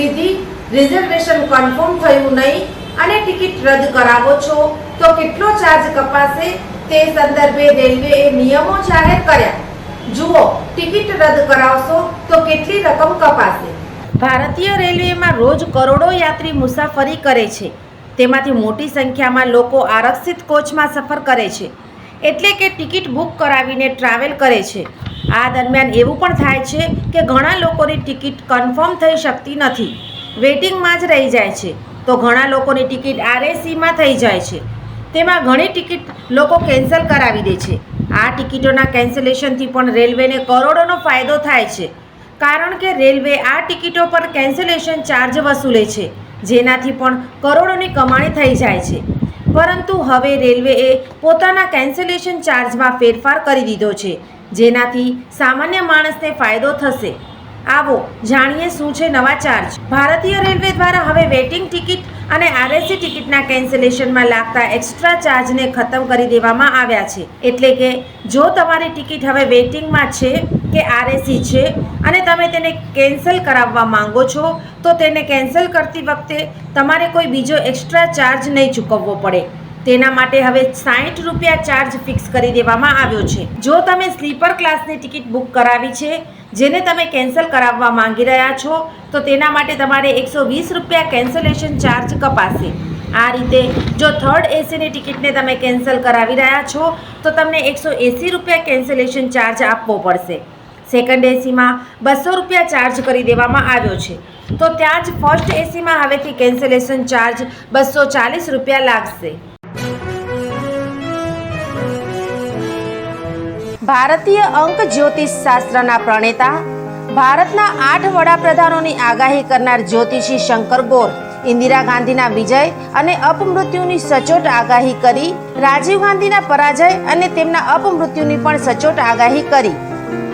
લીધી reservation confirm થયું નહીં અને ટિકિટ રદ કરાવો છો. તો કેટલો ચાર્જ કપાશે તે સંદર્ભે રેલવેએ નિયમો જાહેર કર્યા. જુઓ ટિકિટ રદ કરાવશો તો કેટલી રકમ કપાશે? ભારતીય રેલવેમાં રોજ કરોડો યાત્રી મુસાફરી કરે છે. તેમાંથી મોટી સંખ્યામાં લોકો આરક્ષિત કોચમાં સફર કરે છે. એટલે કે ટિકિટ બુક કરાવીને ટ્રાવેલ કરે છે. આ દરમિયાન એવું પણ થાય છે કે ઘણા લોકોની ટિકિટ કન્ફર્મ થઈ શકતી નથી. વેટિંગમાં જ રહી જાય છે. તો ઘણા લોકોની ટિકિટ આરએસીમાં થઈ જાય છે. તેમાં ઘણી ટિકિટ લોકો કેન્સલ કરાવી દે છે. આ ટિકિટોના કેન્સલેશનથી પણ રેલવેને કરોડોનો ફાયદો થાય છે. કારણ કે રેલવે આ ટિકિટો પર કેન્સલેશન ચાર્જ વસૂલે છે. જેનાથી પણ કરોડોની કમાણી થઈ જાય છે. પરંતુ હવે રેલવેએ પોતાના કેન્સલેશન ચાર્જમાં ફેરફાર કરી દીધો છે, જેનાથી સામાન્ય માણસને ફાયદો થશે. આવો જાણીએ શું છે નવા ચાર્જ ભારતીય રેલવે દ્વારા હવે વેટિંગ ટિકિટ અને આરએસી ટિકિટના કેન્સલેશનમાં લાગતા એક્સ્ટ્રા ચાર્જને ખતમ કરી દેવામાં આવ્યા છે. એટલે કે જો તમારી ટિકિટ હવે વેટિંગમાં છે કે આરએસી છે અને તમે તેને કેન્સલ કરાવવા માંગો છો, તો તેને કેન્સલ કરતી વખતે તમારે કોઈ બીજો એક્સ્ટ્રા ચાર્જ નહીં ચૂકવવો પડે. તેના માટે હવે સાઠ રૂપિયા ચાર્જ ફિક્સ કરી દેવામાં આવ્યો છે. જો તમે સ્લીપર ક્લાસની ટિકિટ બુક કરાવી છે, જેને તમે કેન્સલ કરાવવા માંગી રહ્યા છો, તો તેના માટે તમારે એકસો વીસ રૂપિયા કેન્સલેશન ચાર્જ કપાશે. આ રીતે જો થર્ડ એસીની ટિકિટને તમે કેન્સલ કરાવી રહ્યા છો, તો તમને એકસો એંસી રૂપિયા કેન્સલેશન ચાર્જ આપવો પડશે. સેકન્ડ એસીમાં બસો રૂપિયા ચાર્જ કરી દેવામાં આવ્યો છે. તો ત્યાં જ ફર્સ્ટ એસીમાં હવેથી કેન્સલેશન ચાર્જ બસો ચાલીસ રૂપિયા લાગશે. ભારતીય અંક જ્યોતિષ શાસ્ત્રના પ્રણેતા, ભારતના આઠ વડાપ્રધાનોની આગાહી કરનાર જ્યોતિષી શંકર ગોર, ઇન્દિરા ગાંધીના વિજય અને અપમૃત્યુની સચોટ આગાહી કરી, રાજીવ ગાંધીના પરાજય અને તેમના અપમૃત્યુની પણ સચોટ આગાહી કરી.